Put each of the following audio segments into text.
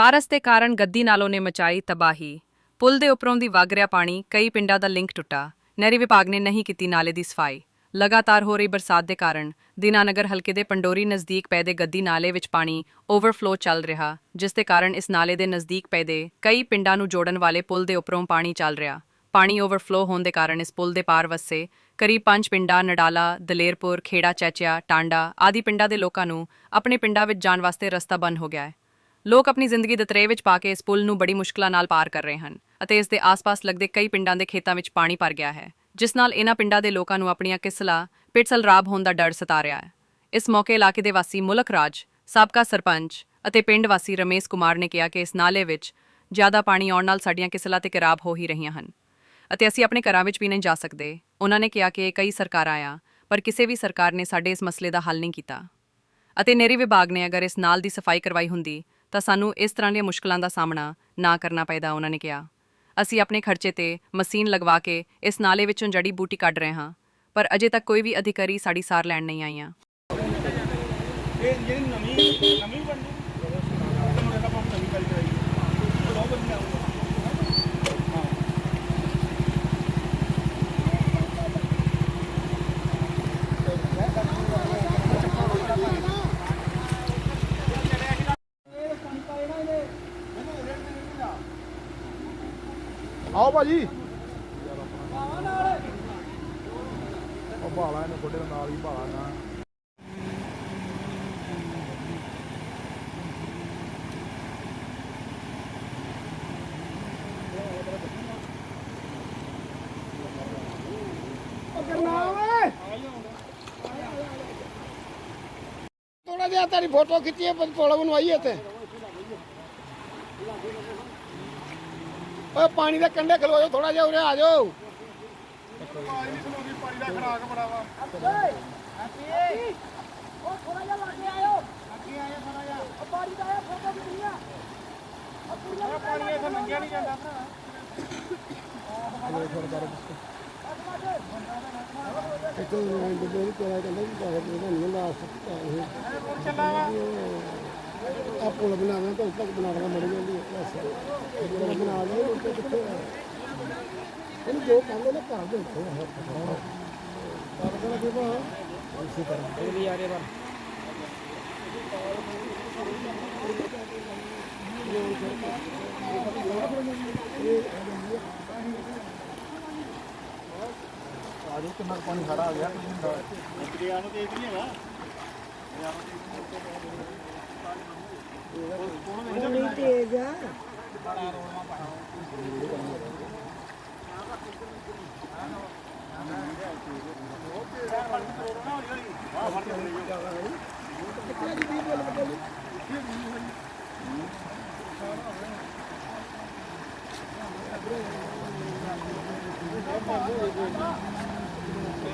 ਬਾਰਸ ਦੇ ਕਾਰਨ ਗੱਦੀ ਨਾਲੋਂ ਨੇ ਮਚਾਈ ਤਬਾਹੀ। ਪੁਲ ਦੇ ਉੱਪਰੋਂ ਦੀ ਵਗ ਰਿਹਾ ਪਾਣੀ ਕਈ ਪਿੰਡਾਂ ਦਾ ਲਿੰਕ ਟੁੱਟਾ। ਨਹਿਰੀ ਵਿਭਾਗ ਨੇ ਨਹੀਂ ਕੀਤੀ ਨਾਲੇ ਦੀ ਸਫ਼ਾਈ। ਲਗਾਤਾਰ ਹੋ ਰਹੀ ਬਰਸਾਤ ਦੇ ਕਾਰਨ ਦੀਨਾਨਗਰ ਹਲਕੇ ਦੇ ਪੰਡੋਰੀ ਨਜ਼ਦੀਕ ਪੈਦੇ ਗੱਦੀ ਨਾਲੇ ਵਿੱਚ ਪਾਣੀ ਓਵਰਫਲੋ ਚੱਲ ਰਿਹਾ, ਜਿਸ ਦੇ ਕਾਰਨ ਇਸ ਨਾਲੇ ਦੇ ਨਜ਼ਦੀਕ ਪੈਦੇ ਕਈ ਪਿੰਡਾਂ ਨੂੰ ਜੋੜਨ ਵਾਲੇ ਪੁਲ ਦੇ ਉੱਪਰੋਂ ਪਾਣੀ ਚੱਲ ਰਿਹਾ। ਪਾਣੀ ਓਵਰਫਲੋ ਹੋਣ ਦੇ ਕਾਰਨ ਇਸ ਪੁਲ ਦੇ ਪਾਰ ਵਸੇ ਕਰੀਬ ਪੰਜ ਪਿੰਡਾਂ ਨਡਾਲਾ, ਦਲੇਰਪੁਰ, ਖੇੜਾ, ਚੈਚਿਆ, ਟਾਂਡਾ ਆਦਿ ਪਿੰਡਾਂ ਦੇ ਲੋਕਾਂ ਨੂੰ ਆਪਣੇ ਪਿੰਡਾਂ ਵਿੱਚ ਜਾਣ ਵਾਸਤੇ ਰਸਤਾ ਬੰਦ ਹੋ ਗਿਆ ਹੈ। ਲੋਕ ਆਪਣੀ ਜ਼ਿੰਦਗੀ ਦੇ ਤਰੇ ਵਿੱਚ ਪਾ ਕੇ ਇਸ ਪੁਲ ਨੂੰ ਬੜੀ ਮੁਸ਼ਕਲਾਂ ਨਾਲ ਪਾਰ ਕਰ ਰਹੇ ਹਨ ਅਤੇ ਇਸ ਦੇ ਆਸ-ਪਾਸ ਲੱਗਦੇ ਕਈ ਪਿੰਡਾਂ ਦੇ ਖੇਤਾਂ ਵਿੱਚ ਪਾਣੀ ਭਰ ਗਿਆ ਹੈ, ਜਿਸ ਨਾਲ ਇਹਨਾਂ ਪਿੰਡਾਂ ਦੇ ਲੋਕਾਂ ਨੂੰ ਆਪਣੀਆਂ ਕਿਸਲਾ, ਪਿਟਸਲ ਰਾਬ ਹੋਣ ਦਾ ਡਰ ਸਤਾ ਰਿਹਾ ਹੈ। ਇਸ ਮੌਕੇ ਇਲਾਕੇ ਦੇ ਵਾਸੀ ਮੁਲਕ ਰਾਜ, ਸਾਬਕਾ ਸਰਪੰਚ ਅਤੇ ਪਿੰਡ ਵਾਸੀ ਰਮੇਸ਼ ਕੁਮਾਰ ਨੇ ਕਿਹਾ ਕਿ ਇਸ ਨਾਲੇ ਵਿੱਚ ਜ਼ਿਆਦਾ ਪਾਣੀ ਆਉਣ ਨਾਲ ਸਾਡੀਆਂ ਕਿਸਲਾਂ ਤੇ ਖਰਾਬ ਹੋ ਹੀ ਰਹੀਆਂ ਹਨ ਅਤੇ ਅਸੀਂ ਆਪਣੇ ਘਰਾਂ ਵਿੱਚ ਵੀ ਨਹੀਂ ਜਾ ਸਕਦੇ। ਉਹਨਾਂ ਨੇ ਕਿਹਾ ਕਿ ਕਈ ਸਰਕਾਰਾਂ ਆ ਪਰ ਕਿਸੇ ਵੀ ਸਰਕਾਰ ਨੇ ਸਾਡੇ ਇਸ ਮਸਲੇ ਦਾ ਹੱਲ ਨਹੀਂ ਕੀਤਾ। ਅਤੇ ਨਹਿਰੀ ਵਿਭਾਗ ਨੇ ਅਗਰ ਇਸ ਨਾਲ ਦੀ ਸਫ਼ਾਈ ਕਰਵਾਈ ਹੁੰਦੀ ਤਾਂ ਸਾਨੂੰ ਇਸ ਤਰ੍ਹਾਂ ਦੀਆਂ ਮੁਸ਼ਕਲਾਂ ਦਾ ਸਾਹਮਣਾ ਨਾ ਕਰਨਾ ਪੈਦਾ ਉਹਨਾਂ ਨੇ ਕਿਹਾ। ਅਸੀਂ ਆਪਣੇ ਖਰਚੇ ਤੇ ਮਸ਼ੀਨ ਲਗਵਾ ਕੇ ਇਸ ਨਾਲੇ ਵਿੱਚੋਂ ਜੜੀ ਬੂਟੀ ਕੱਢ ਰਹੇ ਹਾਂ, ਪਰ ਅਜੇ ਤੱਕ ਕੋਈ ਵੀ ਅਧਿਕਾਰੀ ਸਾਡੀ ਸਾਰ ਲੈਣ ਨਹੀਂ ਆਈਆਂ। ਇਹ ਜਿਹੜੀ ਨਵੀਂ ਨਵੀਂ ਬਣਦੀ ਤੇ ਮੁੰਡੇ ਦਾ ਪੰਪ ਨਵੀਂ ਕਰੀ ਕਰਾਈ ਉਹ ਬਹੁਤ ਵਧੀਆ ਆਊਗਾ ਹਾਂ ਆਓ ਭਾਜੀ। ਉਹ ਭਾਲਾ ਇਹਨੂੰ ਗੋਡੇ ਨਾਲ ਹੀ ਭਾਲਾ ਨਾ ਥੋੜਾ ਜਿਹਾ ਤੇਰੀ ਫੋਟੋ ਖਿੱਚੀਏ ਹੈ ਬਣਵਾਈਏ ਇੱਥੇ। ਓਏ ਪਾਣੀ ਦੇ ਕੰਢੇ ਖਲੋ ਜਾਓ ਥੋੜਾ ਜਿਹਾ ਉਰੇ ਆ ਜਾਓ। ਪਾਣੀ ਦੀ ਖਲੋਗੀ ਪਾਣੀ ਦਾ ਖਰਾਕ ਬੜਾ ਵਾ ਪਾਣੀ ਇੱਥੇ ਲੰਘਿਆ ਨਹੀਂ ਜਾਂਦਾ ਭਰਾ ਇੱਕ ਰੋਂਦ ਦੇ ਵੀ ਤੇਰਾ ਕਹਿੰਦਾ ਵੀ ਪੈਸੇ ਦੇ ਨਹੀਂ ਲਾਸਟ ਚੱਲਾ ਵਾ ਆ ਪੁਲ ਬਣਾਉਣਾ ਤਾਂ ਤੱਕ ਬਣਾਉਣਾ ਮੜ ਜਾਂਦੀ ਹੈ ਬਸ। ਜਿਹੜਾ ਬਣਾ ਲਿਆ ਉਹ ਤੇ ਕਿੱਥੇ ਹੈ ਇਹਨੂੰ ਜੋ ਕਹਿੰਦੇ ਨੇ ਘਰ ਦੇ ਉੱਤੇ ਹੈ ਕਰ ਕਰ ਕੇ ਬਾ ਇਸੇ ਤਰ੍ਹਾਂ। ਇਹ ਵੀ ਆ ਰਹੇ ਆਜੋ ਕਿੰਨਾ ਪਾਣੀ ਖੜਾ ਆ ਗਿਆ। ਦਰਿਆ ਨੂੰ ਦੇਖ ਨਹੀਂ ਹੈਗਾ। ਨਹੀਂ ਤੇਜ਼ ਆ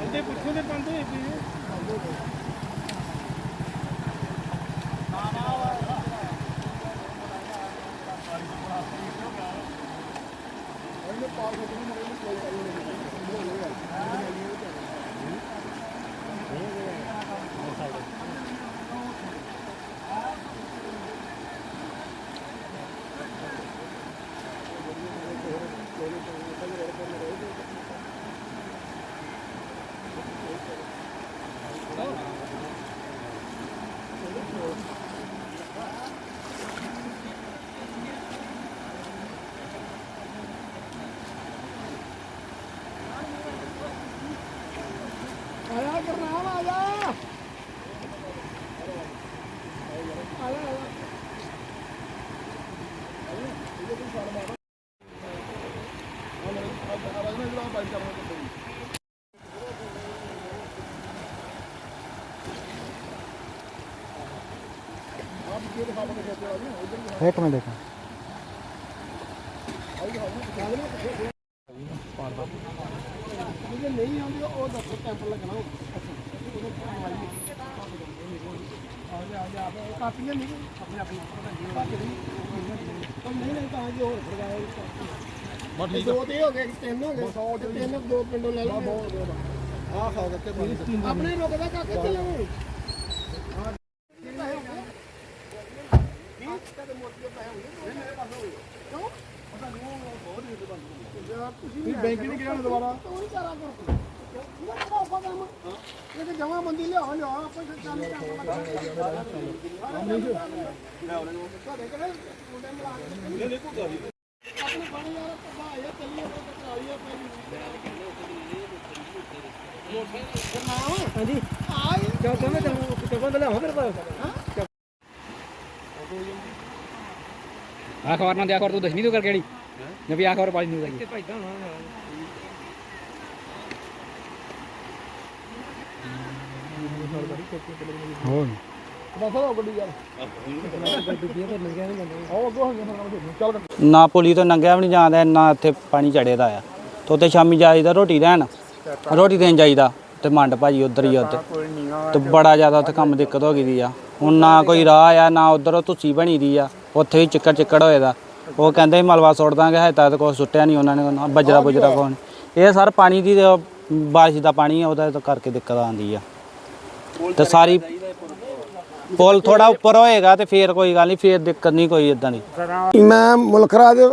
ਦੇ ਪੁੱਛੋ ਦੇ ਬੰਦ ਹੋਏ ਪਏ ਇੱਕ ਮਿੰਟ ਦੇਖੋ ਨਹੀਂ ਆਉਂਦੀ ਉਹ ਦੱਸੋ ਕੈਂਪ ਲੱਗਣਾ ਆ ਜਾ ਆ ਜਾ ਕਾਪੀਆਂ ਨਹੀਂ ਆਪਣੇ ਆਪਣੇ ਨਹੀਂ ਉਹ ਨਹੀਂ ਨਹੀਂ ਤਾਂ ਜੀ ਹੋਰ ਫੜਾਇਆ ਬਸ ਠੀਕ ਦੋ ਤੇ ਹੋ ਗਏ ਤਿੰਨ ਹੋ ਗਏ ਤੇ ਤਿੰਨ ਦੋ ਪਿੰਡੋਂ ਲੈ ਲਓ। ਆ ਆਪਣੇ ਰੁਕਦਾ ਕਾਕੇ ਕਦੇ ਬੈਂਕ ਨਹੀਂ ਗਿਆ ਦੁਬਾਰਾ ਤੂੰ ਹੀ ਕਰਾ ਕਰ ਤੂੰ ਕਿਹੜਾ ਉਪਾ ਕੰਮ ਇਹ ਆਪਾਂ ਫਿਰ ਕੰਮ ਕੇ ਨਹੀਂ ਨਹੀਂ ਕੋਈ ਗੱਲ ਨਹੀਂ ਆਪਣੇ ਬਣੇ ਯਾਰ ਭਾ ਇਹ ਚੱਲੀ ਆ ਆ ਖਬਰ ਨਾ ਦਿਆ ਕਰ ਤੂੰ ਦੱਸਣੀ ਤੂੰ ਕਰ ਕਿਹੜੀ? ਜੇ ਵੀ ਆ ਖਬਰ ਪਾਈ ਨਹੀਂ ਦਈ ਹੋਰ? ਦੱਸੋ ਗੱਡੀ ਯਾਰ। ਆਓ ਅੱਗੋਂ ਹੋ ਗਿਆ ਚੱਲ ਨਾ ਪੁਲੀ ਤੋਂ ਨੰਗਿਆ ਵੀ ਨਹੀਂ ਜਾਂਦਾ ਨਾ ਇੱਥੇ ਪਾਣੀ ਚੜੇਦਾ ਆ। ਤੇ ਉੱਥੇ ਸ਼ਾਮੀ ਜਾਈਦਾ ਰੋਟੀ ਲੈਣ। ਰੋਟੀ ਦੇਣ ਜਾਈਦਾ ਤੇ ਮੰਡ ਭਾਜੀ ਉਧਰ ਹੀ ਆ ਉੱਧਰ ਤੇ ਬੜਾ ਜ਼ਿਆਦਾ ਉੱਥੇ ਕੰਮ ਦਿੱਕਤ ਹੋ ਗਈ ਦੀ ਆ। ਹੁਣ ਨਾ ਕੋਈ ਰਾਹ ਆ ਨਾ ਉਧਰ ਧੁੱਸੀ ਬਣੀ ਦੀ ਆ। ਉੱਥੇ ਵੀ ਚਿੱਕੜ ਚਿੱਕੜ ਹੋਏਦਾ ਉਹ ਕਹਿੰਦੇ ਸੀ ਮਲਵਾ ਸੁੱਟ ਦਾਂਗੇ ਹਜੇ ਤੱਕ ਕੋਈ ਸੁੱਟਿਆ ਨਹੀਂ ਉਹਨਾਂ ਨੇ ਨਾ ਬਜਰਾ ਬੁਜਰਾ ਕੋਣ ਇਹ ਸਰ ਪਾਣੀ ਦੀ ਤੇ ਬਾਰਿਸ਼ ਦਾ ਪਾਣੀ ਆ ਉਹਦਾ ਕਰਕੇ ਦਿੱਕਤ ਆਉਂਦੀ ਆ। ਤੇ ਸਾਰੀ ਪੁਲ? ਥੋੜਾ ਉੱਪਰ ਹੋਏਗਾ ਤੇ ਫੇਰ ਕੋਈ ਗੱਲ ਨਹੀਂ ਫੇਰ ਦਿੱਕਤ ਨਹੀਂ ਕੋਈ ਇਦਾਂ ਦੀ। ਮੈਂ ਮੁਲਖਰਾ ਦੇ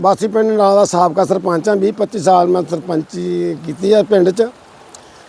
ਵਾਸੀ ਪਿੰਡ ਨਾਲ ਦਾ ਸਾਬਕਾ ਸਰਪੰਚ ਹਾਂ 20 25 ਸਾਲ ਮੈਂ ਸਰਪੰਚੀ ਕੀਤੀ ਹੈ ਪਿੰਡ 'ਚ।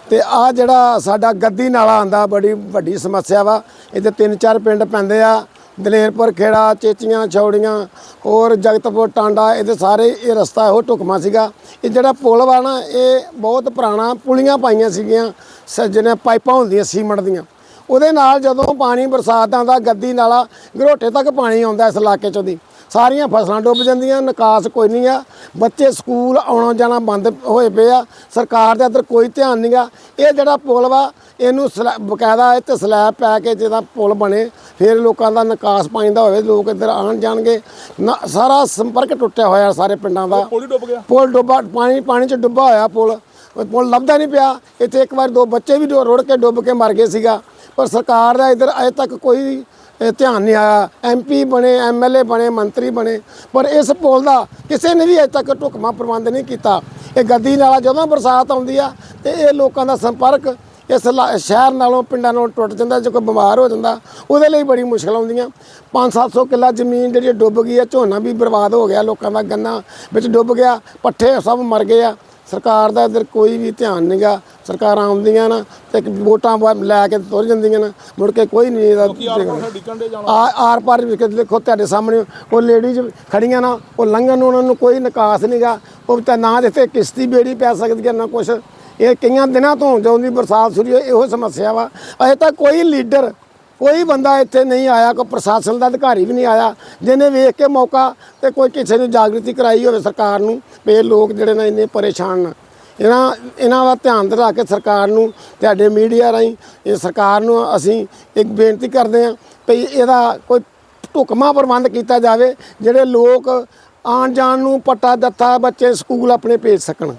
ਤੇ ਆ ਜਿਹੜਾ ਸਾਡਾ ਗੱਦੀ ਨਾਲਾ ਆਂਦਾ ਬੜੀ ਵੱਡੀ ਸਮੱਸਿਆ ਵਾ। ਇਹਦੇ ਤਿੰਨ ਚਾਰ ਪਿੰਡ ਪੈਂਦੇ ਆ। ਦਲੇਰਪੁਰ, ਖੇੜਾ, ਚੇਚੀਆਂ ਚੌੜੀਆਂ ਹੋਰ ਜਗਤਪੁਰ, ਟਾਂਡਾ, ਇਹਦੇ ਸਾਰੇ ਇਹ ਰਸਤਾ ਉਹ ਢੁਕਮਾ ਸੀਗਾ। ਇਹ ਜਿਹੜਾ ਪੁਲ ਵਾ ਨਾ, ਇਹ ਬਹੁਤ ਪੁਰਾਣਾ ਪੁਲੀਆਂ ਪਾਈਆਂ ਸੀਗੀਆਂ ਸੱਜਣੇ ਪਾਈਪਾਂ ਹੁੰਦੀਆਂ ਸੀਮੈਂਟ ਦੀਆਂ। ਉਹਦੇ ਨਾਲ ਜਦੋਂ ਪਾਣੀ ਬਰਸਾਤ ਆਉਂਦਾ ਗੱਦੀ ਨਾਲਾ ਗਰੋਟੇ ਤੱਕ ਪਾਣੀ ਆਉਂਦਾ ਇਸ ਇਲਾਕੇ ਚੋਂ ਦੀ। ਸਾਰੀਆਂ ਫਸਲਾਂ ਡੁੱਬ ਜਾਂਦੀਆਂ ਨਿਕਾਸ ਕੋਈ ਨਹੀਂ ਆ। ਬੱਚੇ ਸਕੂਲ ਆਉਣਾ ਜਾਣਾ ਬੰਦ ਹੋਏ ਪਏ ਆ। ਸਰਕਾਰ ਦੇ ਅੰਦਰ ਕੋਈ ਧਿਆਨ ਨਹੀਂਗਾ ਇਹ ਜਿਹੜਾ ਪੁਲ ਵਾ ਇਹਨੂੰ ਬਕਾਇਦਾ ਇਹ ਤੇ ਸਲੈਬ ਪੈ ਕੇ ਜਿਹਦਾ ਪੁਲ ਬਣੇ ਫਿਰ ਲੋਕਾਂ ਦਾ ਨਿਕਾਸ ਪਾਣੀ ਦਾ ਹੋਵੇ ਲੋਕ ਇੱਧਰ ਆਣ ਜਾਣਗੇ। ਸਾਰਾ ਸੰਪਰਕ ਟੁੱਟਿਆ ਹੋਇਆ ਸਾਰੇ ਪਿੰਡਾਂ ਦਾ। ਪੁਲ ਡੁੱਬ ਗਿਆ। ਪੁਲ ਡੁੱਬਾ ਪਾਣੀ ਪਾਣੀ ਚ ਡੁੱਬਾ ਹੋਇਆ ਪੁਲ। ਪੁਲ ਲੱਭਦਾ ਨਹੀਂ ਪਿਆ। ਇੱਥੇ ਇੱਕ ਵਾਰ ਦੋ ਬੱਚੇ ਵੀ ਰੁੜ ਕੇ ਡੁੱਬ ਕੇ ਮਰ ਗਏ ਸੀਗਾ। ਪਰ ਸਰਕਾਰ ਦਾ ਇਧਰ ਅਜੇ ਤੱਕ ਕੋਈ ਧਿਆਨ ਨਹੀਂ ਆਇਆ। ਐਮਪੀ ਬਣੇ ਐਮਐਲਏ ਬਣੇ, ਮੰਤਰੀ ਬਣੇ। ਪਰ ਇਸ ਪੁਲ ਦਾ ਕਿਸੇ ਨੇ ਵੀ ਅਜੇ ਤੱਕ ਢੁਕਮਾ ਪ੍ਰਬੰਧ ਨਹੀਂ ਕੀਤਾ। ਇਹ ਗੱਦੀ ਨਾਲਾ ਜਦੋਂ ਬਰਸਾਤ ਆਉਂਦੀ ਆ ਤੇ ਇਹ ਲੋਕਾਂ ਦਾ ਸੰਪਰਕ ਇਸ ਲਾ- ਸ਼ਹਿਰ ਨਾਲੋਂ, ਪਿੰਡਾਂ ਨਾਲੋਂ ਟੁੱਟ ਜਾਂਦਾ, ਜੇ ਕੋਈ ਬਿਮਾਰ ਹੋ ਜਾਂਦਾ, ਉਹਦੇ ਲਈ ਬੜੀ ਮੁਸ਼ਕਲ ਆਉਂਦੀਆਂ। 5-700 ਕਿੱਲਾ ਜ਼ਮੀਨ ਜਿਹੜੀ ਡੁੱਬ ਗਈ ਆ, ਝੋਨਾ ਵੀ ਬਰਬਾਦ ਹੋ ਗਿਆ ਲੋਕਾਂ ਦਾ, ਗੰਨਾ ਵਿੱਚ ਡੁੱਬ ਗਿਆ, ਪੱਠੇ ਸਭ ਮਰ ਗਏ ਆ। ਸਰਕਾਰ ਦਾ ਇੱਧਰ ਕੋਈ ਵੀ ਧਿਆਨ ਨਹੀਂਗਾ ਸਰਕਾਰਾਂ ਆਉਂਦੀਆਂ ਨਾ ਤੇ ਇੱਕ ਵੋਟਾਂ ਲੈ ਕੇ ਤੁਰ ਜਾਂਦੀਆਂ ਨਾ। ਮੁੜ ਕੇ ਕੋਈ ਨਹੀਂ ਇਹਦਾ ਆਰ ਪਾਰ ਵੀ ਦੇਖੋ ਤੁਹਾਡੇ ਸਾਹਮਣੇ ਉਹ ਲੇਡੀਜ਼ ਖੜੀਆਂ ਨਾ ਉਹ ਲੰਘਣ ਨੂੰ ਉਹਨਾਂ ਨੂੰ ਕੋਈ ਨਿਕਾਸ ਨਹੀਂਗਾ ਉਹ ਤਾਂ ਨਾ ਜਿੱਥੇ ਕਿਸ਼ਤੀ ਬੇੜੀ ਪੈ ਸਕਦੀ ਹੈ ਨਾ ਕੁਛ। ਇਹ ਕਈਆਂ ਦਿਨਾਂ ਤੋਂ ਜਦੋਂ ਦੀ ਬਰਸਾਤ ਸ਼ੁਰੂ ਹੋਈ ਇਹੋ ਸਮੱਸਿਆ ਵਾ। ਅਜੇ ਤੱਕ ਕੋਈ ਲੀਡਰ ਕੋਈ ਬੰਦਾ ਇੱਥੇ ਨਹੀਂ ਆਇਆ, ਕੋਈ ਪ੍ਰਸ਼ਾਸਨ ਦਾ ਅਧਿਕਾਰੀ ਵੀ ਨਹੀਂ ਆਇਆ, ਜਿਹਨੇ ਵੇਖ ਕੇ ਮੌਕਾ ਤੇ ਕੋਈ ਕਿਸੇ ਨੂੰ ਜਾਗਰਤੀ ਕਰਾਈ ਹੋਵੇ ਸਰਕਾਰ ਨੂੰ ਵੀ ਇਹ ਲੋਕ ਜਿਹੜੇ ਨੇ ਇੰਨੇ ਪਰੇਸ਼ਾਨ ਨਾ। ਇਹਨਾਂ ਇਹਨਾਂ ਦਾ ਧਿਆਨ ਰੱਖ ਕੇ ਸਰਕਾਰ ਨੂੰ, ਤੁਹਾਡੇ ਮੀਡੀਆ ਰਾਹੀਂ, ਇਹ ਸਰਕਾਰ ਨੂੰ ਅਸੀਂ ਇੱਕ ਬੇਨਤੀ ਕਰਦੇ ਹਾਂ ਵੀ ਇਹਦਾ ਕੋਈ ਢੁਕਮਾ ਪ੍ਰਬੰਧ ਕੀਤਾ ਜਾਵੇ, ਜਿਹੜੇ ਲੋਕ ਆਉਣ ਜਾਣ ਨੂੰ ਪੱਟਾ ਦਿੱਤਾ ਬੱਚੇ ਸਕੂਲ ਆਪਣੇ ਭੇਜ ਸਕਣ।